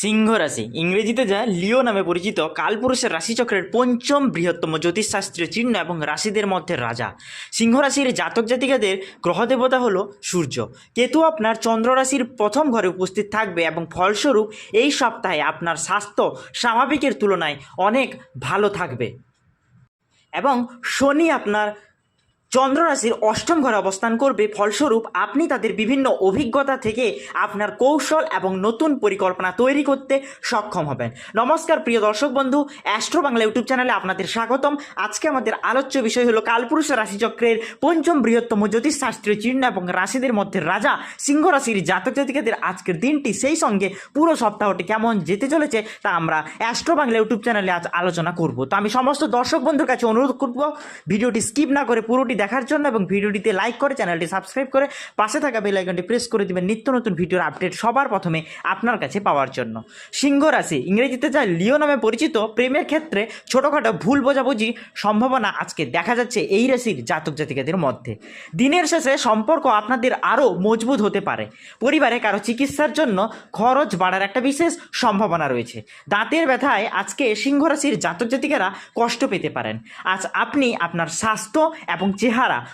সিংহ রাশি ইংরেজিতে যা লিও নামে পরিচিত, কালপুরুষের রাশিচক্রের পঞ্চম বৃহত্তম জ্যোতিষশাস্ত্রীয় চিহ্ন এবং রাশিদের মধ্যে রাজা। সিংহ রাশির জাতক জাতিকাদের গ্রহদেবতা হল সূর্য। কেতু আপনার চন্দ্র রাশির প্রথম ঘরে উপস্থিত থাকবে এবং ফলস্বরূপ এই সপ্তাহে আপনার স্বাস্থ্য স্বাভাবিকের তুলনায় অনেক ভালো থাকবে। এবং শনি আপনার চন্দ্র রাশির অষ্টম ঘরে অবস্থান করবে। ফলস্বরূপ আপনি তাদের বিভিন্ন অভিজ্ঞতা থেকে আপনার কৌশল এবং নতুন পরিকল্পনা তৈরি করতে সক্ষম হবেন। নমস্কার প্রিয় দর্শক বন্ধু, অ্যাস্ট্রো বাংলা ইউটিউব চ্যানেলে আপনাদের স্বাগতম। আজকে আমাদের আলোচ্য বিষয় হলো কালপুরুষ রাশিচক্রের পঞ্চম বৃহত্তম জ্যোতিষশাস্ত্রীয় চিহ্ন এবং রাশিদের মধ্যে রাজা সিংহ রাশির জাতক জাতিকাদের আজকের দিনটি সেই সঙ্গে পুরো সপ্তাহটি কেমন যেতে চলেছে তা আমরা অ্যাস্ট্রো বাংলা ইউটিউব চ্যানেলে আজ আলোচনা করব। তো আমি সমস্ত দর্শক বন্ধুর কাছে অনুরোধ করব, ভিডিওটি স্কিপ না করে পুরোটি দেখার জন্য এবং ভিডিওটিতে লাইক করে চ্যানেলটি সাবস্ক্রাইব করে পাশে থাকা বেল আইকনটি প্রেস করে দিবেন নিত্য নতুন ভিডিওর আপডেট সবার প্রথমে আপনার কাছে পাওয়ার জন্য। সিংহ রাশি, ইংরেজিতে যা লিও নামে পরিচিত, প্রেমের ক্ষেত্রে ছোটোখাটো ভুল বোঝাবুঝি সম্ভাবনা আজকে দেখা যাচ্ছে এই রাশির জাতক জাতিকাদের মধ্যে। দিনের শেষে সম্পর্ক আপনাদের আরও মজবুত হতে পারে। পরিবারে কারও চিকিৎসার জন্য খরচ বাড়ার একটা বিশেষ সম্ভাবনা রয়েছে। দাঁতের ব্যথায় আজকে সিংহ রাশির জাতক জাতিকারা কষ্ট পেতে পারেন। আজ আপনি আপনার স্বাস্থ্য এবং চেহারা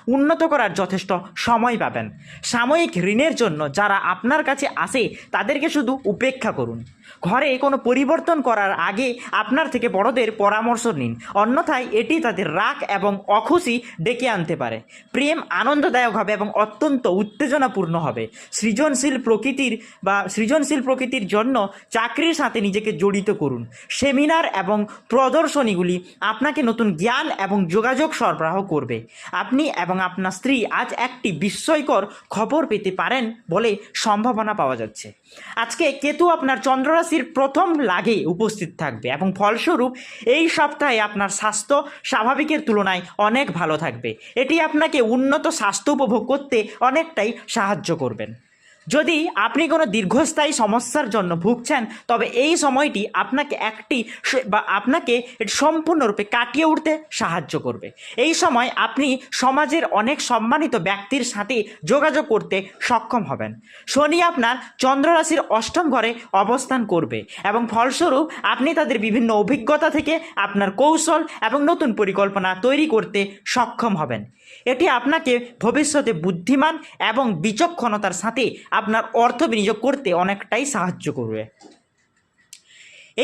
উন্নত করার যথেষ্ট সময় পাবেন। সাময়িক ঋণের জন্য যারা আপনার কাছে আসে, তাদেরকে শুধু উপেক্ষা করুন। ঘরে কোনো পরিবর্তন করার আগে আপনার থেকে বড়দের পরামর্শ নিন। অন্যথায় এটি তাদের রাগ এবং অখুশি ডেকে আনতে পারে। প্রেম আনন্দদায়ক হবে এবং অত্যন্ত উত্তেজনাপূর্ণ হবে। সৃজনশীল প্রকৃতির বা সৃজনশীল প্রকৃতির জন্য চাকরির সাথে নিজেকে জড়িত করুন। সেমিনার এবং প্রদর্শনীগুলি আপনাকে নতুন জ্ঞান এবং যোগাযোগ সরবরাহ করবে। আপনি এবং আপনার স্ত্রী আজ একটি বিস্ময়কর খবর পেতে পারেন বলে সম্ভাবনা পাওয়া যাচ্ছে। আজকে কেতু আপনার চন্দ্ররাশির প্রথম লাগে উপস্থিত থাকবে এবং ফলস্বরূপ এই সপ্তাহে আপনার স্বাস্থ্য স্বাভাবিকের তুলনায় অনেক ভালো থাকবে। এটি আপনাকে উন্নত স্বাস্থ্য উপভোগ করতে অনেকটাই সাহায্য করবেন। যদি আপনি কোনো দীর্ঘস্থায়ী সমস্যার জন্য ভুগছেন, তবে এই সময়টি আপনাকে একটি বা আপনাকে সম্পূর্ণরূপে কাটিয়ে উঠতে সাহায্য করবে। এই সময় আপনি সমাজের অনেক সম্মানিত ব্যক্তির সাথে যোগাযোগ করতে সক্ষম হবেন। শনি আপনার চন্দ্ররাশির অষ্টম ঘরে অবস্থান করবে এবং ফলস্বরূপ আপনি তাদের বিভিন্ন অভিজ্ঞতা থেকে আপনার কৌশল এবং নতুন পরিকল্পনা তৈরি করতে সক্ষম হবেন। এটি আপনাকে ভবিষ্যতে বুদ্ধিমান এবং বিচক্ষণতার সাথে আপনার অর্থ বিনিয়োগ করতে অনেকটাই সাহায্য করবে।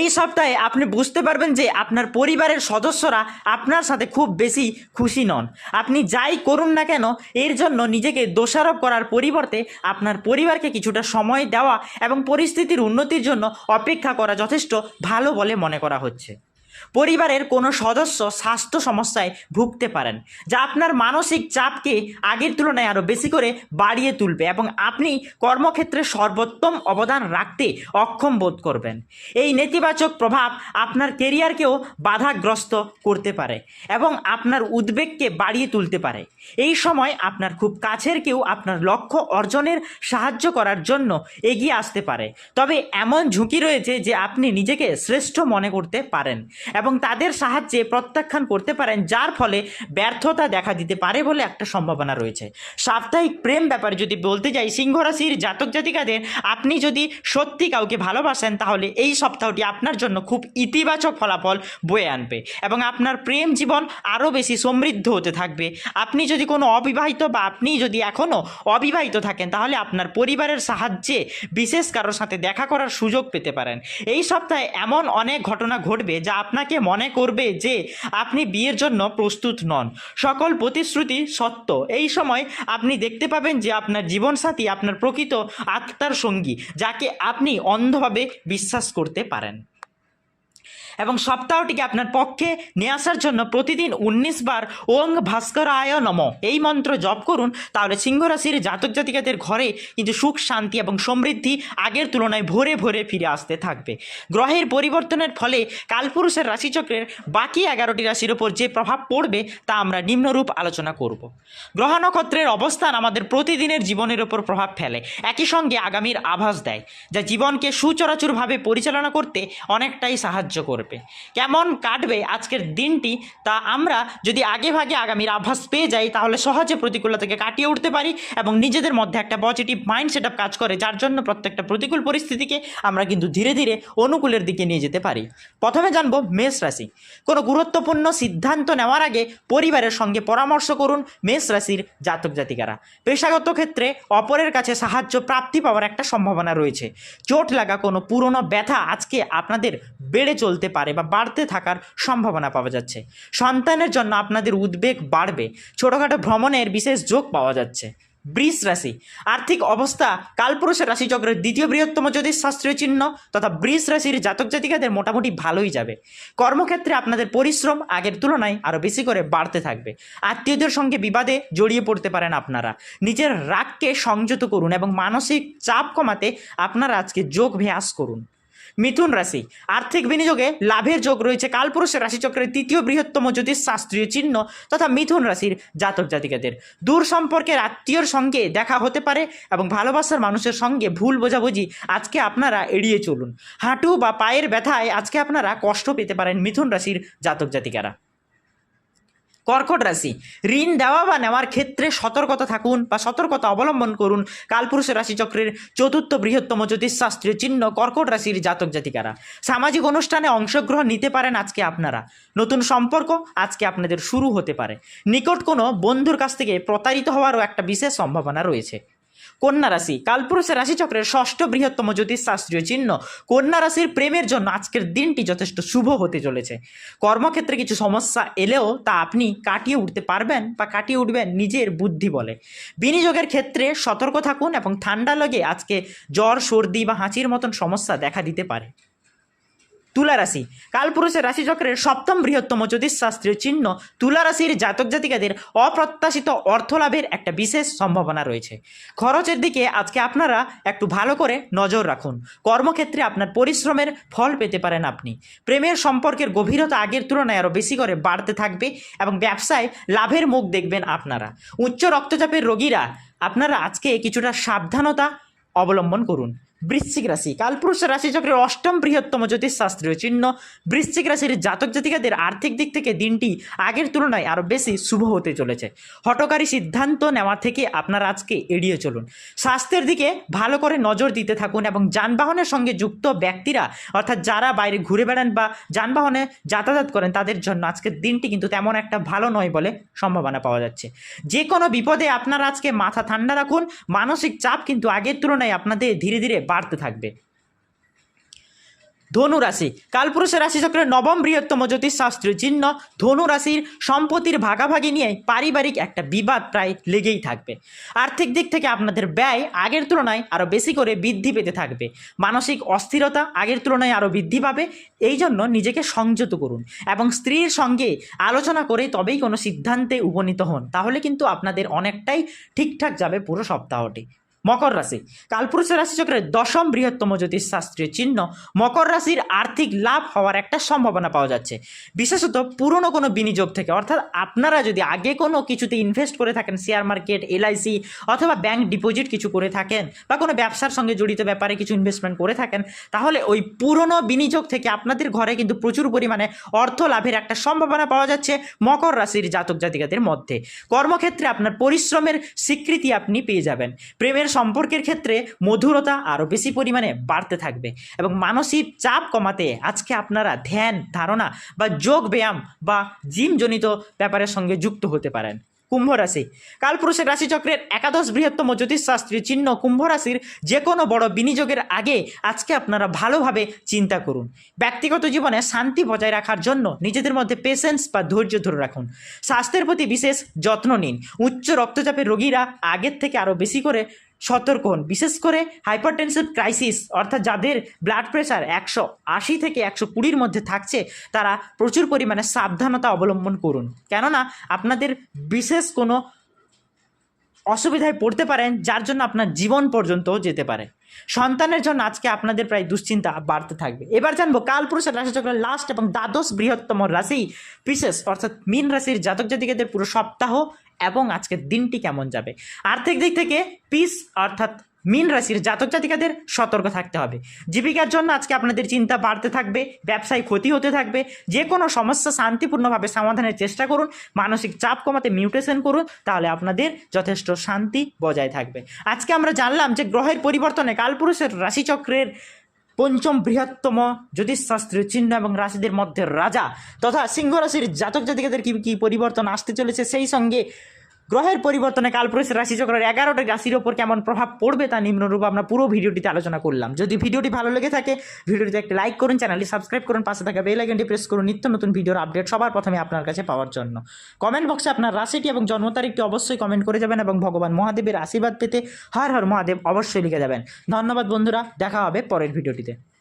এই সপ্তাহে আপনি বুঝতে পারবেন যে আপনার পরিবারের সদস্যরা আপনার সাথে খুব বেশি খুশি নন। আপনি যাই করুন না কেন, এর জন্য নিজেকে দোষারোপ করার পরিবর্তে আপনার পরিবারকে কিছুটা সময় দেওয়া এবং পরিস্থিতির উন্নতির জন্য অপেক্ষা করা যথেষ্ট ভালো বলে মনে করা হচ্ছে। পরিবারের কোনো সদস্য স্বাস্থ্য সমস্যায় ভুগতে পারেন, যা আপনার মানসিক চাপকে আগের তুলনায় আরও বেশি করে বাড়িয়ে তুলবে এবং আপনি কর্মক্ষেত্রে সর্বোত্তম অবদান রাখতে অক্ষম বোধ করবেন। এই নেতিবাচক প্রভাব আপনার কেরিয়ারকেও বাধাগ্রস্ত করতে পারে এবং আপনার উদ্বেগকে বাড়িয়ে তুলতে পারে। এই সময় আপনার খুব কাছের কেউ আপনার লক্ষ্য অর্জনের সাহায্য করার জন্য এগিয়ে আসতে পারে। তবে এমন ঝুঁকি রয়েছে যে আপনি নিজেকে শ্রেষ্ঠ মনে করতে পারেন। এবং তাদের সাহায্যে প্রত্যাখ্যান করতে পারেন, যার ফলে ব্যর্থতা দেখা দিতে পারে বলে একটা সম্ভাবনা রয়েছে। সাপ্তাহিক প্রেম ব্যাপারে যদি বলতে যাই, সিংহ রাশির জাতক জাতিকাদের, আপনি যদি সত্যি কাউকে ভালোবাসেন, তাহলে এই সপ্তাহটি আপনার জন্য খুব ইতিবাচক ফলাফল বয়ে আনবে এবং আপনার প্রেম জীবন আরও বেশি সমৃদ্ধ হতে থাকবে। আপনি যদি কোনো অবিবাহিত বা আপনি যদি এখনও অবিবাহিত থাকেন, তাহলে আপনার পরিবারের সাহায্যে বিশেষ কারোর সাথে দেখা করার সুযোগ পেতে পারেন। এই সপ্তাহে এমন অনেক ঘটনা ঘটবে যা আপনাকে মনে করবে যে আপনি বিয়ের জন্য প্রস্তুত নন। সকল প্রতিশ্রুতি সত্য। এই সময় আপনি দেখতে পাবেন যে আপনার জীবনসাথী আপনার প্রকৃত আত্মার সঙ্গী, যাকে আপনি অন্ধভাবে বিশ্বাস করতে পারেন। এবং সপ্তাহটিকে আপনার পক্ষে নিয়ে আসার জন্য প্রতিদিন উনিশ বার ওং ভাস্করায় নম। এই মন্ত্র জপ করুন, তাহলে সিংহ রাশির জাতক জাতিকাদের ঘরে কিন্তু সুখ, শান্তি এবং সমৃদ্ধি আগের তুলনায় ভরে ভরে ফিরে আসতে থাকবে। গ্রহের পরিবর্তনের ফলে কালপুরুষের রাশিচক্রের বাকি এগারোটি রাশির ওপর যে প্রভাব পড়বে তা আমরা নিম্নরূপ আলোচনা করব। গ্রহ নক্ষত্রের অবস্থান আমাদের প্রতিদিনের জীবনের ওপর প্রভাব ফেলে। একই সঙ্গে আগামীর আভাস দেয়, যা জীবনকে সুচরাচুরভাবে পরিচালনা করতে অনেকটাই সাহায্য করবে। করবে। কেমন কাটবে আজকের দিনটি তা আমরা যদি আগে ভাগে আগামীর আভাস পেয়ে যাই, তাহলে সহজে প্রতিকূলতাকে কাটিয়ে উঠতে পারি এবং নিজেদের মধ্যে একটা পজিটিভ মাইন্ড সেট কাজ করে, যার জন্য প্রত্যেকটা প্রতিকূল পরিস্থিতিকে আমরা কিন্তু ধীরে ধীরে অনুকূলের দিকে নিয়ে যেতে পারি। প্রথমে জানব মেষ রাশি। কোনো গুরুত্বপূর্ণ সিদ্ধান্ত নেওয়ার আগে পরিবারের সঙ্গে পরামর্শ করুন মেষ রাশির জাতক জাতিকারা। পেশাগত ক্ষেত্রে অপরের কাছে সাহায্য প্রাপ্তি পাওয়ার একটা সম্ভাবনা রয়েছে। চোট লাগা কোনো পুরনো ব্যথা আজকে আপনাদের বেড়ে চলতে পারে বা বাড়তে থাকার সম্ভাবনা পাওয়া যাচ্ছে। সন্তানের জন্য আপনাদের উদ্বেগ বাড়বে। ছোটোখাটো ভ্রমণের বিশেষ যোগ পাওয়া যাচ্ছে। বৃষ রাশি, আর্থিক অবস্থা, কালপুরুষের রাশিচক্রের দ্বিতীয় বৃহত্তম জ্যোতিষশাস্ত্রীয় চিহ্ন তথা বৃষ রাশির জাতক জাতিকাদের মোটামুটি ভালোই যাবে। কর্মক্ষেত্রে আপনাদের পরিশ্রম আগের তুলনায় আরও বেশি করে বাড়তে থাকবে। আত্মীয়দের সঙ্গে বিবাদে জড়িয়ে পড়তে পারেন আপনারা। নিজের রাগকে সংযত করুন এবং মানসিক চাপ কমাতে আপনারা আজকে যোগ ভ্যাস করুন। মিথুন রাশি। আর্থিক বিনিয়োগে লাভের যোগ রয়েছে কালপুরুষের রাশিচক্রের তৃতীয় বৃহত্তম জ্যোতিষ শাস্ত্রীয় চিহ্ন তথা মিথুন রাশির জাতক জাতিকাদের। দূর সম্পর্কের আত্মীয়র সঙ্গে দেখা হতে পারে এবং ভালোবাসার মানুষের সঙ্গে ভুল বোঝাবুঝি আজকে আপনারা এড়িয়ে চলুন। হাঁটু বা পায়ের ব্যথায় আজকে আপনারা কষ্ট পেতে পারেন মিথুন রাশির জাতক জাতিকারা। কর্কট রাশি। ঋণ দেওয়া বা নেওয়ার ক্ষেত্রে সতর্কতা থাকুন বা সতর্কতা অবলম্বন করুন। কালপুরুষ রাশিচক্রের চতুর্থ বৃহত্তম জ্যোতিষশাস্ত্রীয় চিহ্ন কর্কট রাশির জাতক জাতিকারা। সামাজিক অনুষ্ঠানে অংশগ্রহণ নিতে পারেন আজকে আপনারা। নতুন সম্পর্ক আজকে আপনাদের শুরু হতে পারে। নিকট কোনো বন্ধুর কাছ থেকে প্রতারিত হওয়ারও একটা বিশেষ সম্ভাবনা রয়েছে। কন্যা রাশি। কালপুরুষের রাশিচক্রের ষষ্ঠ বৃহত্তম জ্যোতিষ শাস্ত্রীয় চিহ্ন। কন্যা রাশির প্রেমের জন্য আজকের দিনটি যথেষ্ট শুভ হতে চলেছে। কর্মক্ষেত্রে কিছু সমস্যা এলেও তা আপনি কাটিয়ে উঠতে পারবেন বা কাটিয়ে উঠবেন নিজের বুদ্ধি বলে। বিনিয়োগের ক্ষেত্রে সতর্ক থাকুন এবং ঠান্ডা লগে আজকে জ্বর, সর্দি বা হাঁচির মতন সমস্যা দেখা দিতে পারে। তুলা রাশি কালপুরুষের রাশিচক্রের সপ্তম বৃহত্তম জ্যোতিষশাস্ত্রীয় চিহ্ন তুলা রাশির জাতক জাতিকাদের অপ্রত্যাশিত অর্থ লাভের একটা বিশেষ সম্ভাবনা রয়েছে। খরচের দিকে আজকে আপনারা একটু ভালো করে নজর রাখুন। কর্মক্ষেত্রে আপনার পরিশ্রমের ফল পেতে পারেন আপনি। প্রেমের সম্পর্কের গভীরতা আগের তুলনায় আরও বেশি করে বাড়তে থাকবে এবং ব্যবসায় লাভের মুখ দেখবেন আপনারা। উচ্চ রক্তচাপের রোগীরা আপনারা আজকে কিছুটা সাবধানতা অবলম্বন করুন। বৃশ্চিক রাশি। কালপুরুষের রাশিচক্রের অষ্টম বৃহত্তম জ্যোতিষশাস্ত্রীয় চিহ্ন। বৃশ্চিক রাশির জাতক জাতিকাদের আর্থিক দিক থেকে দিনটি আগের তুলনায় আরও বেশি শুভ হতে চলেছে। হটকারী সিদ্ধান্ত নেওয়া থেকে আপনারা আজকে এড়িয়ে চলুন। স্বাস্থ্যের দিকে ভালো করে নজর দিতে থাকুন এবং যানবাহনের সঙ্গে যুক্ত ব্যক্তিরা, অর্থাৎ যারা বাইরে ঘুরে বেড়ান বা যানবাহনে যাতায়াত করেন, তাদের জন্য আজকের দিনটি কিন্তু তেমন একটা ভালো নয় বলে সম্ভাবনা পাওয়া যাচ্ছে। যে কোনো বিপদে আপনারা আজকে মাথা ঠান্ডা রাখুন। মানসিক চাপ কিন্তু আগের তুলনায় আপনাদের ধীরে ধীরে বাড়তে থাকবে। ধনু রাশি, কালপুরুষের রাশিচক্রের নবম বৃহত্তম জ্যোতিষশাস্ত্রীয় চিহ্ন, ধনু রাশির সম্পত্তির ভাগাভাগি নিয়ে পারিবারিক একটা বিবাদ প্রায় লেগেই থাকবে। আর্থিক দিক থেকে আপনাদের ব্যয় আগের তুলনায় আরও বেশি করে বৃদ্ধি পেতে থাকবে। মানসিক অস্থিরতা আগের তুলনায় আরও বৃদ্ধি পাবে, এই জন্য নিজেকে সংযত করুন এবং স্ত্রীর সঙ্গে আলোচনা করে তবেই কোনো সিদ্ধান্তে উপনীত হন। তাহলে কিন্তু আপনাদের অনেকটাই ঠিকঠাক যাবে পুরো সপ্তাহটি। মকর রাশি। কালপুরুষের রাশিচক্রের দশম বৃহত্তম জ্যোতিষশাস্ত্রীয় চিহ্ন, মকর রাশির আর্থিক লাভ হওয়ার একটা সম্ভাবনা পাওয়া যাচ্ছে। বিশেষত পুরনো কোনো বিনিয়োগ থেকে, অর্থাৎ আপনারা যদি আগে কোনো কিছুতে ইনভেস্ট করে থাকেন শেয়ার মার্কেট এলআইসি অথবা ব্যাংক ডিপোজিট কিছু করে থাকেন বা কোনো ব্যবসার সঙ্গে জড়িত ব্যাপারে কিছু ইনভেস্টমেন্ট করে থাকেন, তাহলে ওই পুরনো বিনিয়োগ থেকে আপনাদের ঘরে কিন্তু প্রচুর পরিমাণে অর্থ লাভের একটা সম্ভাবনা পাওয়া যাচ্ছে মকর রাশির জাতক জাতিকাদের মধ্যে। কর্মক্ষেত্রে আপনার পরিশ্রমের স্বীকৃতি আপনি পেয়ে যাবেন। প্রেমের সম্পর্কের ক্ষেত্রে মধুরতা আরও বেশি পরিমাণে বাড়তে থাকবে এবং মানসিক চাপ কমাতে আজকে আপনারা ধ্যান, ধারণা বা যোগ ব্যায়াম বা জিমজনিত ব্যাপারের সঙ্গে যুক্ত হতে পারেন। কুম্ভ রাশি। কালপুরুষের রাশিচক্রের একাদশ বৃহত্তম জ্যোতিষশাস্ত্রীয় চিহ্ন কুম্ভ রাশির যে কোনো বড় বিনিয়োগের আগে আজকে আপনারা ভালোভাবে চিন্তা করুন। ব্যক্তিগত জীবনে শান্তি বজায় রাখার জন্য নিজেদের মধ্যে পেশেন্স বা ধৈর্য ধরে রাখুন। স্বাস্থ্যের প্রতি বিশেষ যত্ন নিন। উচ্চ রক্তচাপের রোগীরা আগের থেকে আরও বেশি করে সতর্ক হন। বিশেষ করে হাইপারটেনসিভ ক্রাইসিস, অর্থাৎ যাদের ব্লাড প্রেশার একশো আশি থেকে একশো কুড়ির মধ্যে থাকছে, তারা প্রচুর পরিমাণে সাবধানতা অবলম্বন করুন। কেননা, আপনাদের বিশেষ কোনো অসুবিধায় পড়তে পারেন, যার জন্য আপনার জীবন পর্যন্ত যেতে পারে। সন্তানের জন্য আজকে আপনাদের প্রায় দুশ্চিন্তা বাড়তে থাকবে। এবার জানব কালপুরুষের রাশিচক্রের লাস্ট এবং দ্বাদশ বৃহত্তম রাশি বিশেষ অর্থাৎ মীন রাশির জাতক জাতিকাদের পুরো সপ্তাহ এবং আজকের দিনটি কেমন যাবে। আর্থিক দিক থেকে পিস অর্থাৎ মীন রাশির জাতক জাতিকাদের সতর্ক থাকতে হবে। জীবিকার জন্য আজকে আপনাদের চিন্তা বাড়তে থাকবে, ব্যবসায় ক্ষতি হতে থাকবে, যে কোনো সমস্যা শান্তিপূর্ণভাবে সমাধানের চেষ্টা করুন, মানসিক চাপ কমাতে মিউটেশন করুন, তাহলে আপনাদের যথেষ্ট শান্তি বজায় থাকবে। আজকে আমরা জানলাম যে গ্রহের পরিবর্তনে কালপুরুষের রাশিচক্রের পঞ্চম বৃহত্তম জ্যোতিষশাস্ত্রীয় চিহ্ন এবং রাশিদের মধ্যে রাজা তথা সিংহ রাশির জাতক জাতিকাদের কী কী পরিবর্তন আসতে চলেছে? সেই সঙ্গে গ্রহের পরিবর্তনে কালপুরুষের রাশিচক্রের এগারোটা রাশির ওপর কেমন প্রভাব পড়বে তা নিম্নরূপ আমরা পুরো ভিডিওটিতে আলোচনা করলাম। যদি ভিডিওটি ভালো লেগে থাকে, ভিডিওটিতে একটি লাইক করুন, চ্যানেলটি সাবস্ক্রাইব করুন, পাশে থাকা বেল আইকনটি প্রেস করুন, নিত্য নতুন ভিডিওর আপডেট সবার প্রথমে আপনার কাছে পাওয়ার জন্য। কমেন্ট বক্সে আপনার রাশিটি এবং জন্ম তারিখটি অবশ্যই কমেন্ট করে যাবেন এবং ভগবান মহাদেবের আশীর্বাদ পেতে হর হর মহাদেব অবশ্যই লিখে যাবেন। ধন্যবাদ বন্ধুরা, দেখা হবে পরের ভিডিওটিতে।